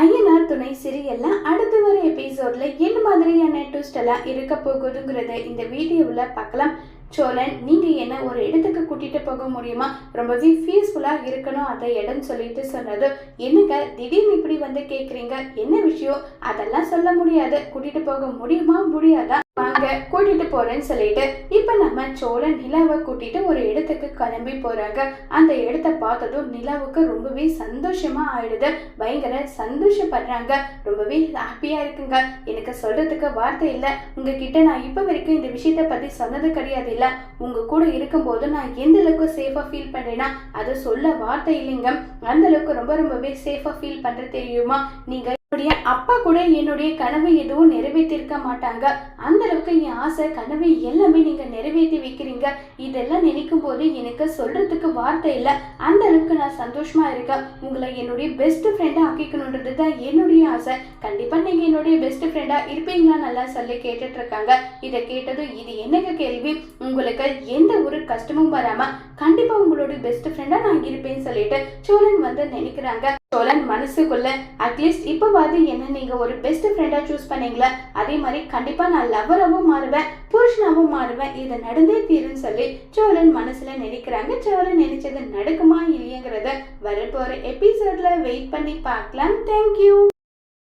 ஐயனார் துணை சிறியெல்லாம் அடுத்து வர எபிசோட்ல என்ன மாதிரியான ட்விஸ்ட் எல்லாம் இருக்க போகுதுங்கிறத இந்த வீடியோவில் பார்க்கலாம். சோழன் நீங்க என்ன ஒரு இடத்துக்கு கூட்டிட்டு போக முடியுமா? ரொம்பவே ஃபீஸ்ஃபுல்லாக இருக்கணும் அந்த இடம் சொல்லிட்டு சொன்னது என்னங்க திடீர்னு இப்படி வந்து கேக்குறீங்க? என்ன விஷயம்? அதெல்லாம் சொல்ல முடியாது. கூட்டிட்டு போக முடியுமா? முடியாதா? வாங்க கூட்டிட்டு போறேன்னு சொல்லிட்டு இப்ப நம்ம சோழன் நிலாவை கூட்டிட்டு ஒரு இடத்துக்கு கிளம்பி போறாங்க. அந்த இடத்த பார்த்ததும் நிலாவுக்கு ரொம்பவே சந்தோஷமா ஆயிடுது. பயங்கர சந்தோஷப்படுறாங்க. ரொம்பவே ஹாப்பியா இருக்குங்க. எனக்கு சொல்றதுக்கு வார்த்தை இல்லை. உங்ககிட்ட நான் இப்ப வரைக்கும் இந்த விஷயத்த பத்தி சொன்னது கிடையாது இல்ல. உங்க கூட இருக்கும்போது நான் எந்த அளவுக்கு சேஃபா ஃபீல் பண்றேன்னா அது சொல்ல வார்த்தை இல்லைங்க. அந்த அளவுக்கு ரொம்ப ரொம்பவே சேஃபா ஃபீல் பண்ற தெரியுமா? நீங்க என்னுடைய அப்பா கூட என்னுடைய கனவை எதுவும் நிறைவேற்றிருக்க மாட்டாங்க. அந்த அளவுக்கு என் ஆசை கனவை எல்லாமே நீங்க நிறைவேற்றி வைக்கிறீங்க. இதெல்லாம் நினைக்கும் போது எனக்கு சொல்றதுக்கு வார்த்தை இல்லை. அந்த அளவுக்கு நான் சந்தோஷமா இருக்கேன். உங்களை என்னுடைய பெஸ்ட் ஃப்ரெண்டா ஆக்கிக்கணுன்றது தான் என்னுடைய ஆசை. கண்டிப்பா நீங்க என்னுடைய பெஸ்ட் ஃப்ரெண்டா இருப்பீங்களா நல்லா சொல்லி கேட்டுட்டு இருக்காங்க இதை கேட்டதும் இது என்னங்க கேள்வி? உங்களுக்கு எந்த ஒரு கஷ்டமும் வராம கண்டிப்பா உங்களுடைய பெஸ்ட் ஃப்ரெண்டா நான் இருப்பேன்னு சொல்லிட்டு சோழன் வந்து நினைக்கிறாங்க. சோழன் மனசுக்குள்ள அட்லீஸ்ட் இப்போ பார்த்து என்ன நீங்க ஒரு பெஸ்ட் ஃப்ரெண்டா சூஸ் பண்ணீங்களா? அதே மாதிரி கண்டிப்பா நான் லவராகவும் மாறுவேன் புருஷனாகவும் மாறுவேன். இது நடந்தே தீருன்னு சொல்லி சோழன் மனசுல நினைக்கிறாங்க. சோழன் நினைச்சது நடக்குமா இல்லையங்கிறத வரப்போற எபிசோட்ல வெயிட் பண்ணி பார்க்கலாம். தேங்க்யூ